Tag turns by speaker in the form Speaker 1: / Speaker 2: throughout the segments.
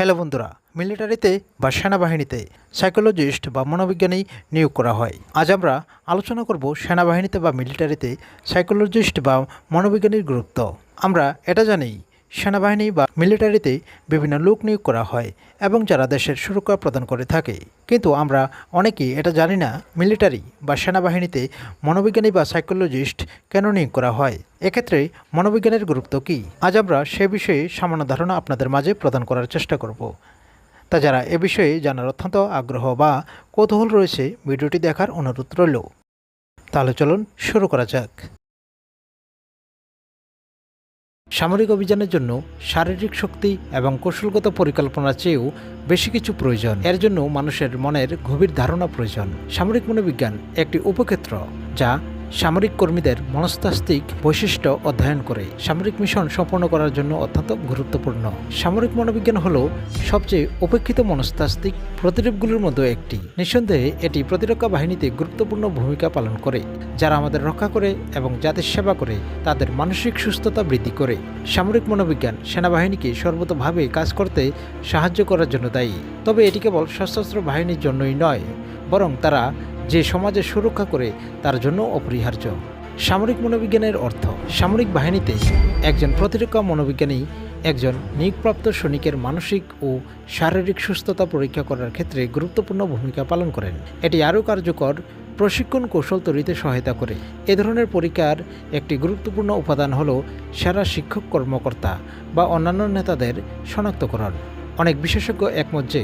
Speaker 1: Hello বন্ধুরা, মিলিটারিতে বা সেনাবাহিনীতে সাইকোলজিস্ট বা মনোবিজ্ঞানী নিয়োগ করা হয়। আজ আমরা আলোচনা করব সেনাবাহিনীতে বা মিলিটারিতে সাইকোলজিস্ট বা মনোবিজ্ঞানীর গুরুত্ব। আমরা এটা জানি সেনাবাহিনী বা মিলিটারিতে বিভিন্ন লোক নিয়োগ করা হয় এবং যারা দেশের সুরক্ষা প্রদান করে থাকে। কিন্তু আমরা অনেকেই এটা জানি না, মিলিটারি বা সেনাবাহিনীতে মনোবিজ্ঞানী বা সাইকোলজিস্ট কেন নিয়োগ করা হয়? এক্ষেত্রে মনোবিজ্ঞানের গুরুত্ব কী? আজ আমরা সে বিষয়ে সামান্য ধারণা আপনাদের মাঝে প্রদান করার চেষ্টা করব। তা যারা এ বিষয়ে জানার অত্যন্ত আগ্রহ বা কৌতূহল রয়েছে, ভিডিওটি দেখার অনুরোধ রইল। তাহলে চলুন শুরু করা যাক। সামরিক অভিযানের জন্য শারীরিক শক্তি এবং কৌশলগত পরিকল্পনা চেয়েও বেশি কিছু প্রয়োজন। এর জন্য মানুষের মনের গভীর ধারণা প্রয়োজন। সামরিক মনোবিজ্ঞান একটি উপক্ষেত্র যা সামরিক কর্মীদের মনস্তাত্ত্বিক বৈশিষ্ট্য অধ্যয়ন করে সামরিক মিশন সম্পন্ন করার জন্য অত্যন্ত গুরুত্বপূর্ণ। সামরিক মনোবিজ্ঞান হল সবচেয়ে উপেক্ষিত মনস্তাত্ত্বিক প্রতিরূপগুলির মধ্যে একটি। নিঃসন্দেহে, এটি প্রতিরক্ষা বাহিনীতে গুরুত্বপূর্ণ ভূমিকা পালন করে, যারা আমাদের রক্ষা করে এবং জাতির সেবা করে, তাদের মানসিক সুস্থতা বৃদ্ধি করে। সামরিক মনোবিজ্ঞান সেনাবাহিনীকে সর্বতভাবে কাজ করতে সাহায্য করার জন্য দায়ী। তবে এটি কেবল সশস্ত্র বাহিনীর জন্যই নয়, বরং তারা যে সমাজের সুরক্ষা করে তার জন্য অপরিহার্য। সামরিক মনোবিজ্ঞানের অর্থ, সামরিক বাহিনীতে একজন প্রতিরক্ষা মনোবিজ্ঞানী, একজন নিয়োগপ্রাপ্ত সৈনিকের মানসিক ও শারীরিক সুস্থতা পরীক্ষা করার ক্ষেত্রে গুরুত্বপূর্ণ ভূমিকা পালন করেন। এটি আরও কার্যকর, প্রশিক্ষণ কৌশল তৈরিতে সহায়তা করে। এ ধরনের পরীক্ষার একটি গুরুত্বপূর্ণ উপাদান হল সেরা শিক্ষক কর্মকর্তা বা অন্যান্য নেতাদের শনাক্তকরণ। অনেক বিশেষজ্ঞ একমত যে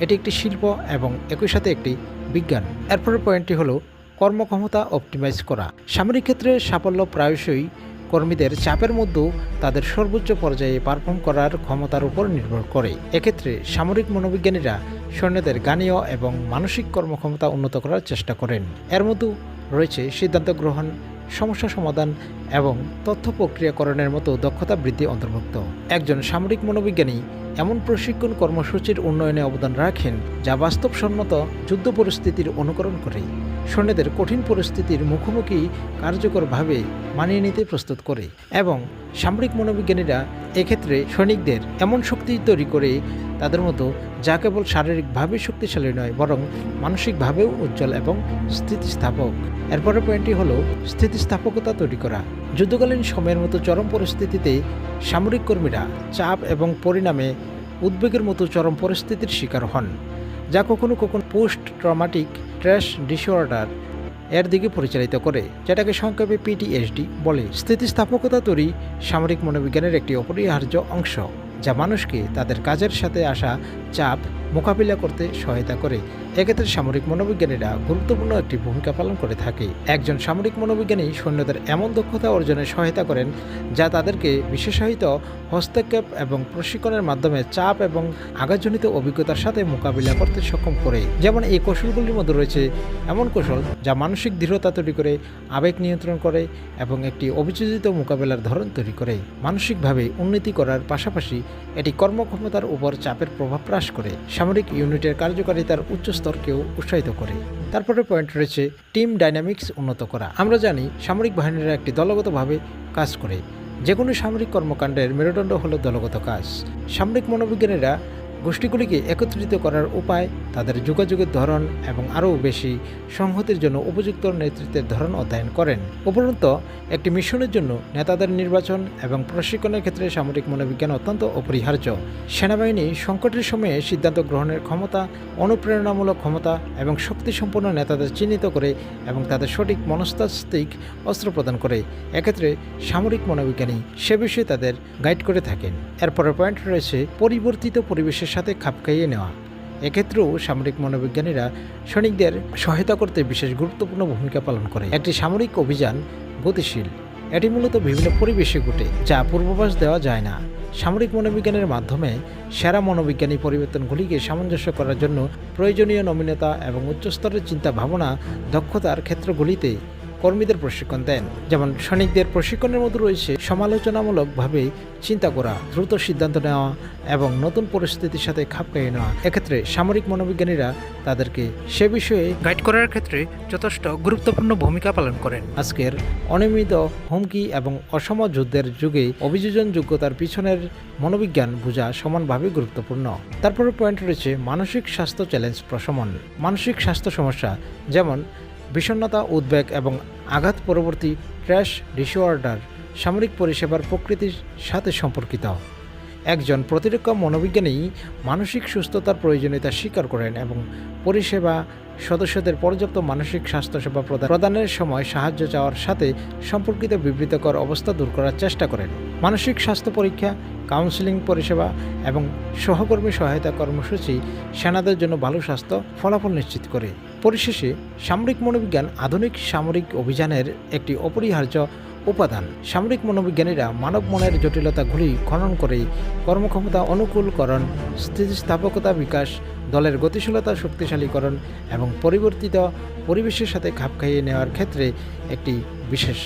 Speaker 1: এটি একটি শিল্প এবং একই সাথে একটি বিজ্ঞান। এরপরের পয়েন্টটি হলো কর্মক্ষমতা অপটিমাইজ করা। সামরিক ক্ষেত্রে সাফল্য প্রায়শই কর্মীদের চাপের মধ্যেও তাদের সর্বোচ্চ পর্যায়ে পারফর্ম করার ক্ষমতার উপর নির্ভর করে। এক্ষেত্রে সামরিক মনোবিজ্ঞানীরা সৈন্যদের গানীয় এবং মানসিক কর্মক্ষমতা উন্নত করার চেষ্টা করেন। এর মধ্যে রয়েছে সিদ্ধান্ত গ্রহণ সমস্যা সমাধান এবং তথ্য প্রক্রিয়াকরণের মতো দক্ষতা বৃদ্ধি অন্তর্ভুক্ত। একজন সামরিক মনোবিজ্ঞানী এমন প্রশিক্ষণ কর্মসূচির উন্নয়নে অবদান রাখেন যা বাস্তবসম্মত যুদ্ধ পরিস্থিতির অনুকরণ করে। সৈন্যদের কঠিন পরিস্থিতির মুখোমুখি কার্যকরভাবে মানিয়ে নিতে প্রস্তুত করে এবং সামরিক মনোবিজ্ঞানীরা এক্ষেত্রে সৈনিকদের এমন শক্তি তৈরি করে তাদের মতো যা কেবল শারীরিকভাবে শক্তিশালী নয়, বরং মানসিকভাবেও উজ্জ্বল এবং স্থিতিস্থাপক। এরপরের পয়েন্টটি হলো স্থিতিস্থাপকতা তৈরি করা। যুদ্ধকালীন সময়ের মতো চরম পরিস্থিতিতে সামরিক কর্মীরা চাপ এবং পরিণামে উদ্বেগের মতো চরম পরিস্থিতির শিকার হন। যা কখনো কখনো পোস্ট ট্রমাটিক ট্র্যাশ ডিসঅর্ডার এর দিকে পরিচালিত করে, যেটাকে সংক্ষেপে পিটিএসডি বলে। স্থিতিস্থাপকতা তৈরি সামরিক মনোবিজ্ঞানের একটি অপরিহার্য অংশ, যা মানুষকে তাদের কাজের সাথে আসা চাপ মোকাবিলা করতে সহায়তা করে। এক্ষেত্রে সামরিক মনোবিজ্ঞানীরা গুরুত্বপূর্ণ একটি ভূমিকা পালন করে থাকে। একজন সামরিক মনোবিজ্ঞানী সৈন্যদের এমন দক্ষতা অর্জনে সহায়তা করেন, যা তাদেরকে বিশেষায়িত হস্তক্ষেপ এবং প্রশিক্ষণের মাধ্যমে চাপ এবং আঘাতজনিত অভিজ্ঞতার সাথে মোকাবিলা করতে সক্ষম করে। যেমন এই কৌশলগুলির মধ্যে রয়েছে এমন কৌশল যা মানসিক দৃঢ়তা তৈরি করে, আবেগ নিয়ন্ত্রণ করে এবং একটি অভিযোজিত মোকাবেলার ধরন তৈরি করে। মানসিকভাবে উন্নতি করার পাশাপাশি এটি কর্মক্ষমতার উপর চাপের প্রভাব হ্রাস করে। সামরিক ইউনিটের কার্যকারিতার উচ্চ স্তরকেও উৎসাহিত করে। তারপরে পয়েন্ট রয়েছে টিম ডাইনামিক্স উন্নত করা। আমরা জানি, সামরিক বাহিনীরা একটি দলগতভাবে কাজ করে। যে কোনো সামরিক কর্মকাণ্ডের মেরুদণ্ড হলো দলগত কাজ। সামরিক মনোবিজ্ঞানীরা গোষ্ঠীগুলিকে একত্রিত করার উপায়, তাদের যোগাযোগের ধরন এবং আরও বেশি সংহতির জন্য উপযুক্ত নেতৃত্বের ধরন অধ্যয়ন করেন। উপরন্ত, একটি মিশনের জন্য নেতাদের নির্বাচন এবং প্রশিক্ষণের ক্ষেত্রে সামরিক মনোবিজ্ঞান অত্যন্ত অপরিহার্য। সেনাবাহিনী সংকটের সময়ে সিদ্ধান্ত গ্রহণের ক্ষমতা, অনুপ্রেরণামূলক ক্ষমতা এবং শক্তিসম্পন্ন নেতাদের চিহ্নিত করে এবং তাদের সঠিক মনস্তাত্ত্বিক অস্ত্র প্রদান করে। এক্ষেত্রে সামরিক মনোবিজ্ঞানী সে বিষয়ে তাদের গাইড করে থাকেন। এরপরের পয়েন্ট রয়েছে পরিবর্তিত পরিবেশের সাথে খাপ খাইয়ে নেওয়া। এক্ষেত্রেও সামরিক মনোবিজ্ঞানীরা সৈনিকদের সহায়তা করতে বিশেষ গুরুত্বপূর্ণ ভূমিকা পালন করে। একটি সামরিক অভিযান গতিশীল। এটি মূলত বিভিন্ন পরিবেশে ঘটে, যা পূর্বাভাস দেওয়া যায় না। সামরিক মনোবিজ্ঞানের মাধ্যমে সেরা মনোবিজ্ঞানী পরিবর্তনগুলিকে সামঞ্জস্য করার জন্য প্রয়োজনীয় নমনীয়তা এবং উচ্চস্তরের চিন্তা ভাবনা দক্ষতার ক্ষেত্রগুলিতে কর্মীদের প্রশিক্ষণ দেন। যেমন সৈনিকদের প্রশিক্ষণের মধ্যে রয়েছে সমালোচনামূলকভাবে চিন্তা করা দ্রুত সিদ্ধান্ত নেওয়া এবং নতুন পরিস্থিতির সাথে খাপ খাইয়ে নেওয়া। এক্ষেত্রে সামরিক মনোবিজ্ঞানীরা তাদেরকে সে বিষয়ে গাইড করার ক্ষেত্রে যথেষ্ট গুরুত্বপূর্ণ ভূমিকা পালন করেন। আজকের অনিয়মিত হুমকি এবং অসম যুদ্ধের যুগে অভিযোজন যোগ্যতার পিছনের মনোবিজ্ঞান বোঝা সমানভাবে গুরুত্বপূর্ণ। তারপরে পয়েন্ট রয়েছে মানসিক স্বাস্থ্য চ্যালেঞ্জ প্রশমন। মানসিক স্বাস্থ্য সমস্যা যেমন বিষণ্ণতা উদ্বেগ এবং আঘাত পরবর্তী ক্র্যাশ ডিসঅর্ডার সামরিক পরিষেবার প্রকৃতির সাথে সম্পর্কিত। একজন প্রতিরক্ষা মনোবিজ্ঞানী মানসিক সুস্থতার প্রয়োজনীয়তা স্বীকার করেন এবং পরিষেবা সদস্যদের পর্যাপ্ত মানসিক স্বাস্থ্যসেবা প্রদান প্রদানের সময় সাহায্য চাওয়ার সাথে সম্পর্কিত বিবৃতকর অবস্থা দূর করার চেষ্টা করেন। মানসিক স্বাস্থ্য পরীক্ষা, কাউন্সেলিং পরিষেবা এবং সহকর্মী সহায়তা কর্মসূচি সেনাদের জন্য ভালো স্বাস্থ্য ফলাফল নিশ্চিত করে। পরিশেষে, সামরিক মনোবিজ্ঞান আধুনিক সামরিক অভিযানের একটি অপরিহার্য উপাদান। সামরিক মনোবিজ্ঞানীরা মানব মনের জটিলতাগুলি খনন করে কর্মক্ষমতা অনুকূলকরণ, স্থিতিস্থাপকতা বিকাশ, দলের গতিশীলতা শক্তিশালীকরণ এবং পরিবর্তিত পরিবেশের সাথে খাপ খাইয়ে নেওয়ার ক্ষেত্রে একটি বিশেষ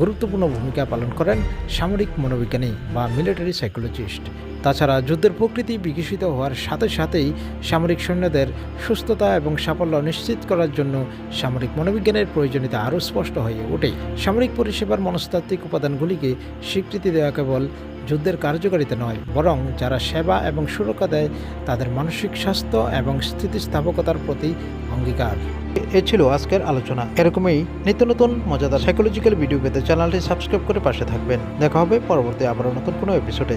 Speaker 1: গুরুত্বপূর্ণ ভূমিকা পালন করেন সামরিক মনোবিজ্ঞানী বা মিলিটারি সাইকোলজিস্ট। তাছাড়া যুদ্ধের প্রকৃতি বিকশিত হওয়ার সাথে সাথেই সামরিক সৈন্যদের সুস্থতা এবং সাফল্য নিশ্চিত করার জন্য সামরিক মনোবিজ্ঞানের প্রয়োজনীয়তা আরও স্পষ্ট হয়ে ওঠে। সামরিক পরিষেবার মনস্তাত্ত্বিক উপাদানগুলিকে স্বীকৃতি দেওয়া কেবল যুদ্ধের কার্যকারিতা নয়, বরং যারা সেবা এবং সুরক্ষা দেয়, তাদের মানসিক স্বাস্থ্য এবং স্থিতিস্থাপকতার প্রতি অঙ্গীকার। এ ছিল আজকের আলোচনা। এরকমই নিত্য নতুন মজাদার সাইকোলজিক্যাল ভিডিও পেতে চ্যানেলটি সাবস্ক্রাইব করে পাশে থাকবেন। দেখা হবে পরবর্তী আবারও নতুন কোনো এপিসোডে